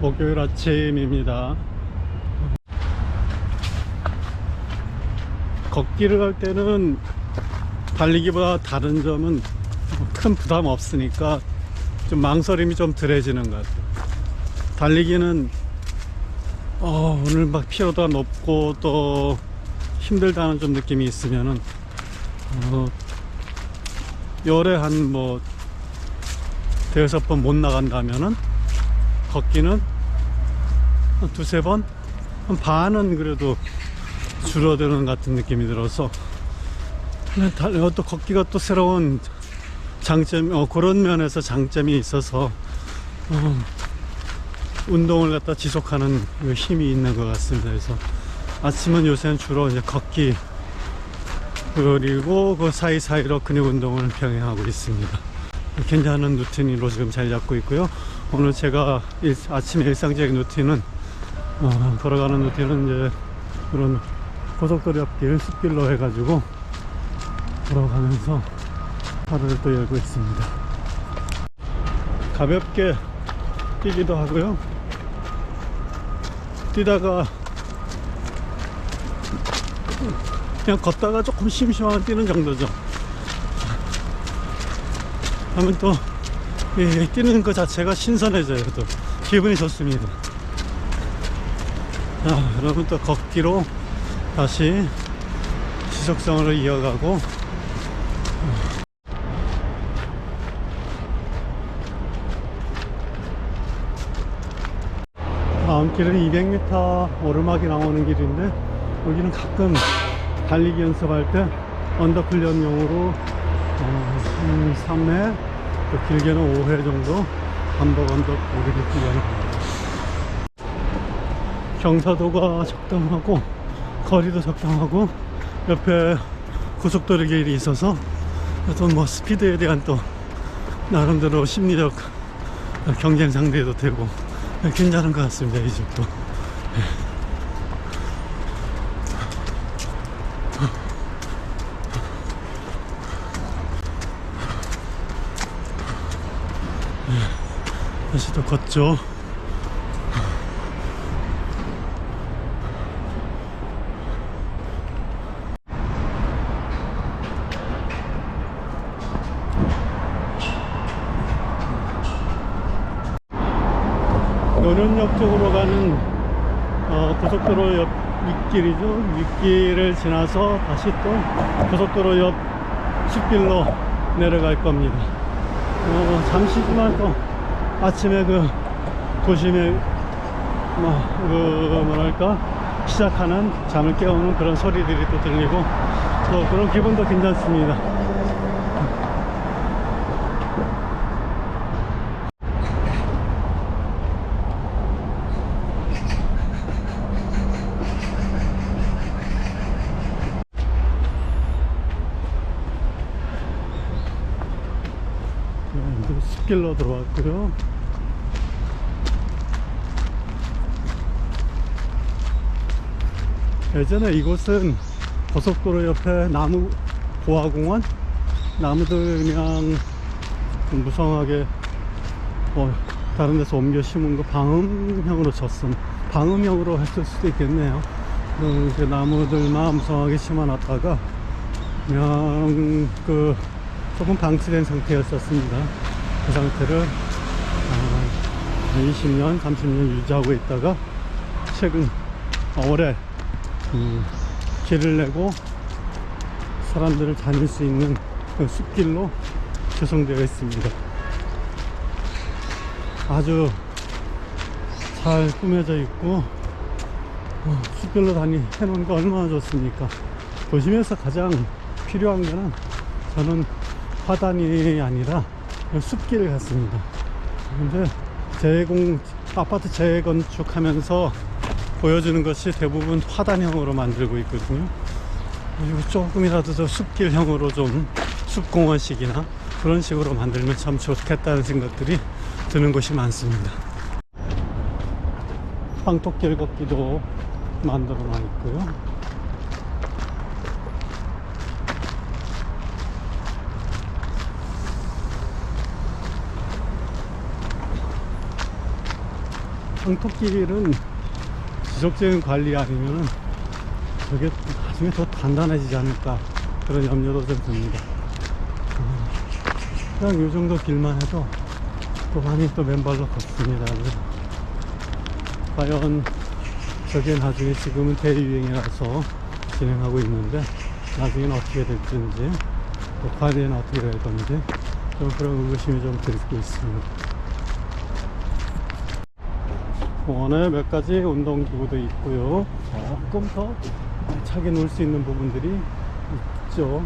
목요일 아침입니다. 걷기를 할 때는 달리기보다 다른 점은 큰 부담 없으니까 좀 망설임이 좀 덜해지는 것 같아요. 달리기는 어, 오늘 막 피로도가 높고 또 힘들다는 좀 느낌이 있으면은 어, 열에 한 뭐 대여섯 번 못 나간다면은 걷기는 한 두세 번? 한 반은 그래도 줄어드는 것 같은 느낌이 들어서 또 걷기가 또 새로운 장점, 어, 그런 면에서 장점이 있어서 어, 운동을 갖다 지속하는 그 힘이 있는 것 같습니다. 그래서 아침은 요새는 주로 이제 걷기 그리고 그 사이사이로 근육 운동을 병행하고 있습니다. 괜찮은 루틴으로 지금 잘 잡고 있고요. 오늘 제가 일, 아침 일상적인 루틴은 어, 걸어가는 루틴은 이제 그런 고속도로 옆길 숲길로 해가지고 걸어가면서 하루를 또 열고 있습니다. 가볍게 뛰기도 하고요. 뛰다가 그냥 걷다가 조금 심심하면 뛰는 정도죠. 하면 또 이, 뛰는 것 자체가 신선해져요. 또 기분이 좋습니다. 자, 그러면 또 걷기로 다시 지속성으로 이어가고 다음 길은 200m 오르막이 나오는 길인데 여기는 가끔 달리기 연습할 때 언덕 훈련용으로 어, 한 3회 또 길게는 5회 정도 반복 언덕 오르기 합니다. 경사도가 적당하고 거리도 적당하고 옆에 고속도로 길이 있어서 또뭐 스피드에 대한 또 나름대로 심리적 경쟁 상대도 되고 괜찮은 것 같습니다 이 집도 또 걷죠 노년역 쪽으로 가는 어, 고속도로 옆 윗길이죠. 윗길을 지나서 다시 또 고속도로 옆 숲길로 내려갈 겁니다. 어, 잠시지만 또 아침에 그 도심에 뭐, 그 뭐랄까 시작하는 잠을 깨우는 그런 소리들이 또 들리고 또 그런 기분도 괜찮습니다. 네, 이제 숲길로 들어왔고요. 예전에 이곳은 고속도로 옆에 나무 보화공원 나무들 그냥 좀 무성하게 뭐 다른 데서 옮겨 심은 거 방음형으로 쳤음 방음형으로 했을 수도 있겠네요. 그 나무들만 무성하게 심어놨다가 그냥 그 조금 방치된 상태였었습니다. 그 상태를 아, 20년, 30년 유지하고 있다가 최근 올해 음, 길을 내고 사람들을 다닐 수 있는 그 숲길로 조성되어 있습니다. 아주 잘 꾸며져 있고 어, 숲길로 다니 해놓은 거 얼마나 좋습니까? 도심에서 가장 필요한 거는 저는 화단이 아니라 숲길 같습니다. 근데 재공 아파트 재건축하면서 보여주는 것이 대부분 화단형으로 만들고 있거든요. 그리고 조금이라도 더 숲길형으로 좀 숲공원식이나 그런 식으로 만들면 참 좋겠다는 생각들이 드는 곳이 많습니다. 황토길 걷기도 만들어 놔 있고요. 황토길은 지속적인 관리 아니면은 저게 나중에 더 단단해지지 않을까 그런 염려도 좀 듭니다. 음, 그냥 요 정도 길만 해도 또 많이 또 맨발로 걷습니다. 과연 저게 나중에 지금은 대유행이라서 진행하고 있는데 나중에는 어떻게 될지 또 관리는 어떻게 될 건지 좀 그런 의구심이 좀 들고 있습니다. 공원에 몇 가지 운동기구도 있고요. 조금 더 차게 놀 수 있는 부분들이 있죠.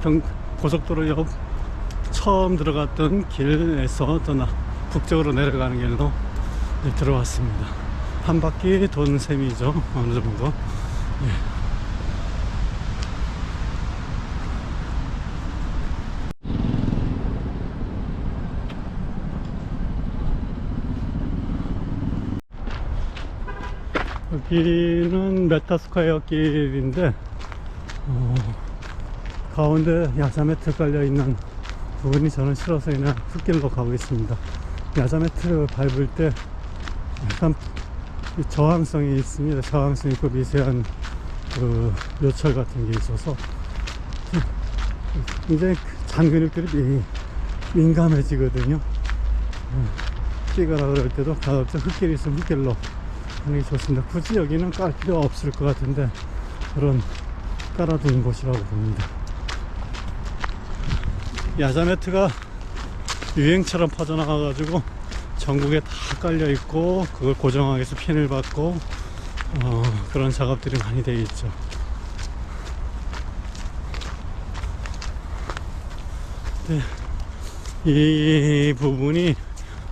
경, 고속도로 옆 처음 들어갔던 길에서 떠나 북쪽으로 내려가는 길로 들어왔습니다. 한 바퀴 돈 셈이죠. 어느 정도. 예. 여기는 메타스퀘어 길인데 어, 가운데 야자 매트 깔려 있는 부분이 저는 싫어서 그냥 흙길로 가고 있습니다. 야자 매트를 밟을 때 약간 이 저항성이 있습니다. 저항성 있고 미세한 그 요철 같은 게 있어서 굉장히 그잔 근육들이 민- 민감해지거든요. 어, 뛰거나 그럴 때도 가급적 흙길이 있으면 흙길로 게 좋습니다. 굳이 여기는 깔 필요 없을 것 같은데 그런 깔아둔 곳이라고 봅니다. 야자 매트가 유행처럼 퍼져나가가지고 전국에 다 깔려 있고 그걸 고정하기 위해서 핀을 받고 어, 그런 작업들이 많이 되어 있죠. 네, 이 부분이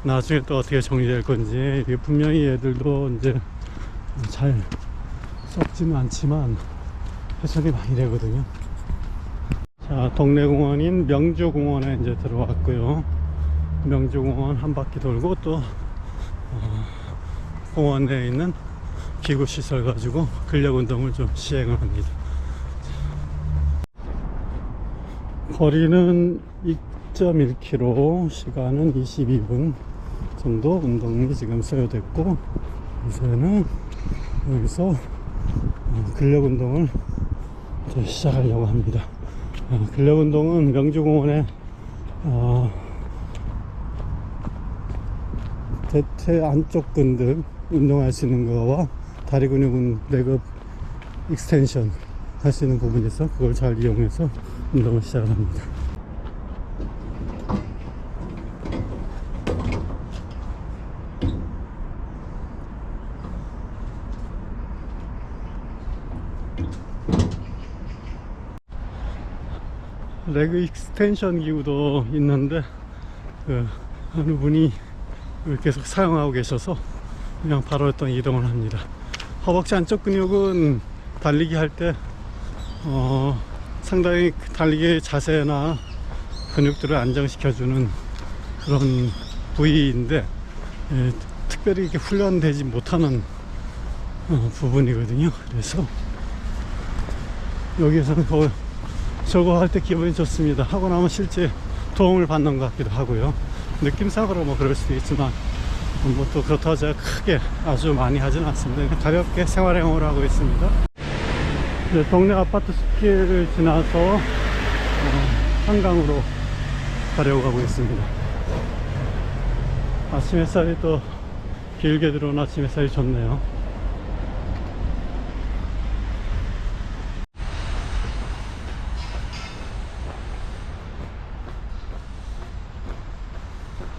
나중에 또 어떻게 정리될 건지 이게 분명히 얘들도 이제 잘 썩지는 않지만 훼손이 많이 되거든요. 자, 동네 공원인 명주공원에 이제 들어왔고요. 명주공원 한 바퀴 돌고 또 어, 공원 내에 있는 기구 시설 가지고 근력 운동을 좀 시행을 합니다. 거리는 2.1km, 시간은 22분 정도 운동이 지금 소요됐고 이제는 여기서 어, 근력 운동을 시작하려고 합니다. 어, 근력 운동은 명주공원에 어, 대퇴 안쪽 근들 운동할 수 있는 거와 다리 근육은 레그 익스텐션 할 수 있는 있어 그걸 잘 이용해서 운동을 시작합니다. 레그 익스텐션 기구도 있는데 그 어느 분이 계속 사용하고 계셔서 그냥 바로 어떤 이동을 합니다. 허벅지 안쪽 근육은 달리기 할때 어, 상당히 달리기 자세나 근육들을 안정시켜주는 그런 부위인데 예, 특별히 이렇게 훈련되지 못하는 어, 부분이거든요. 그래서 여기에서는 그 저거 할 때 기분이 좋습니다. 하고 나면 실제 도움을 받는 것 같기도 하고요. 느낌상으로 뭐 그럴 수도 있지만 뭐 또 그렇다고 제가 크게 아주 많이 하진 않습니다. 가볍게 생활행동을 하고 있습니다. 이제 동네 아파트 숲길을 지나서 어, 한강으로 가려고 하고 있습니다. 아침 햇살이 또 길게 들어온 아침 햇살이 좋네요.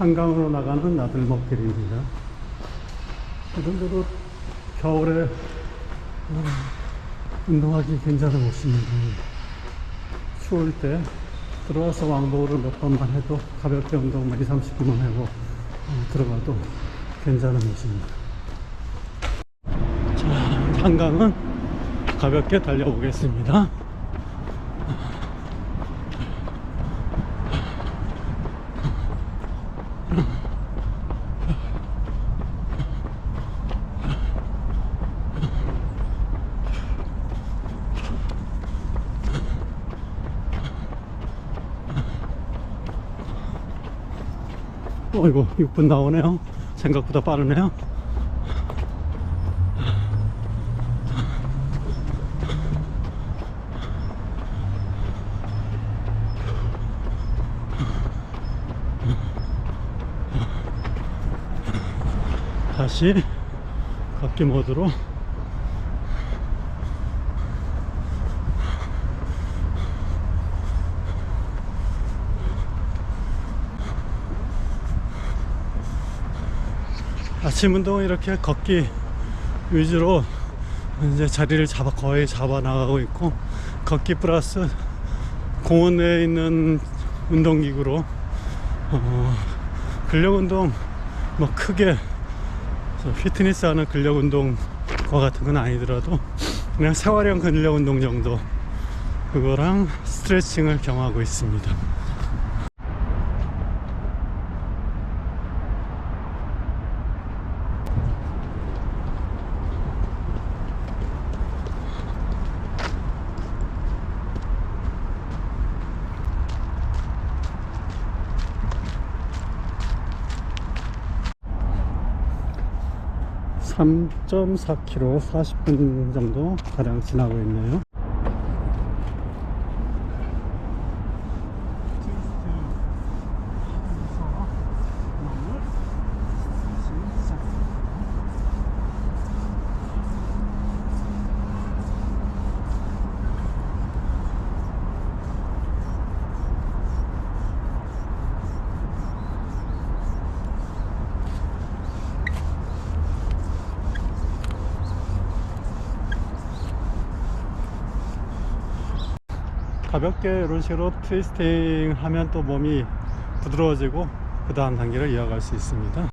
한강으로 나가는 나들목길입니다. 이 정도로 겨울에 어, 운동하기 괜찮은 곳입니다. 추울 때 들어와서 왕복으로 몇 번만 해도 가볍게 운동만 2, 30분만 하고 어, 들어가도 괜찮은 곳입니다. 자, 한강은 가볍게 달려보겠습니다. 어이구 6분 나오네요 생각보다 빠르네요. 다시 걷기 모드로 아침 운동은 이렇게 걷기 위주로 이제 자리를 잡아 거의 잡아 나가고 있고 걷기 플러스 공원 내에 있는 운동기구로 어, 근력 운동 뭐 크게 저 피트니스 하는 근력 운동과 같은 건 아니더라도 그냥 생활형 근력 운동 정도 그거랑 스트레칭을 겸하고 있습니다. 3.4km 40분 정도 가량 지나고 있네요. 가볍게 이런 식으로 트위스팅 하면 또 몸이 부드러워지고 그 다음 단계를 이어갈 수 있습니다.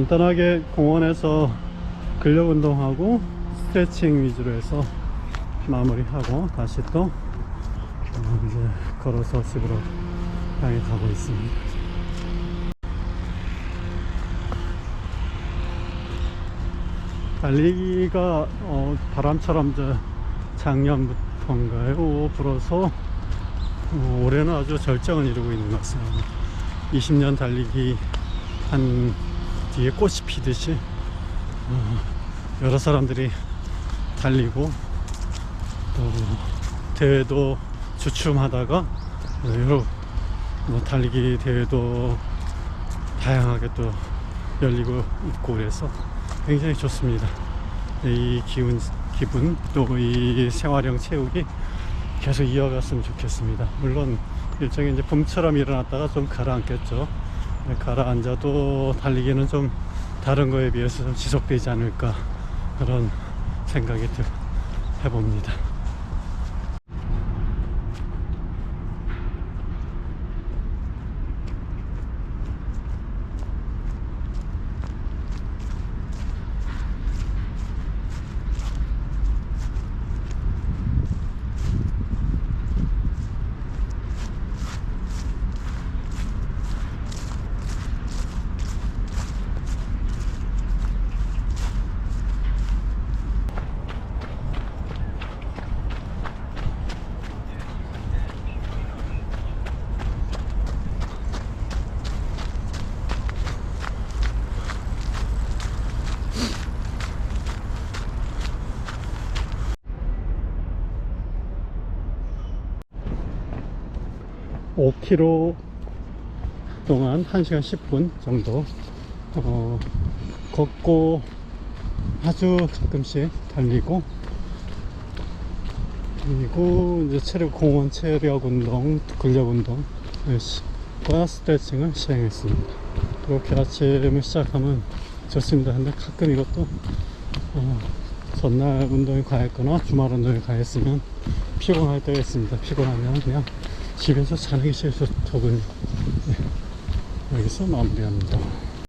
간단하게 공원에서 근력 운동하고 스트레칭 위주로 해서 마무리하고 다시 또 어, 이제 걸어서 집으로 향해 가고 있습니다. 달리기가 어, 바람처럼 저 작년부터인가요 불어서 어, 올해는 아주 절정을 이루고 있는 것 같습니다. 20년 달리기 한 뒤에 꽃이 피듯이 어, 여러 사람들이 달리고 또 대회도 주춤하다가 어, 여러 뭐 달리기 대회도 다양하게 또 열리고 있고 그래서 굉장히 좋습니다. 이 기운 기분 또 이 생활형 체육이 계속 이어갔으면 좋겠습니다. 물론 일종의 이제 봄처럼 일어났다가 좀 가라앉겠죠. 네, 가라앉아도 달리기는 좀 다른 거에 비해서 좀 지속되지 않을까 그런 생각이 들- 해봅니다. 5km 동안 1시간 10분 정도 어, 걷고 아주 가끔씩 달리고 그리고 이제 체력 공원 체력 운동 근력 운동 과 스트레칭을 시행했습니다. 이렇게 아침을 시작하면 좋습니다. 근데 가끔 이것도 어, 전날 운동에 가했거나 주말 운동에 가했으면 피곤할 때가 있습니다. 피곤하면 그냥 집에서 좋더군요. 네. 여기서 마무리합니다.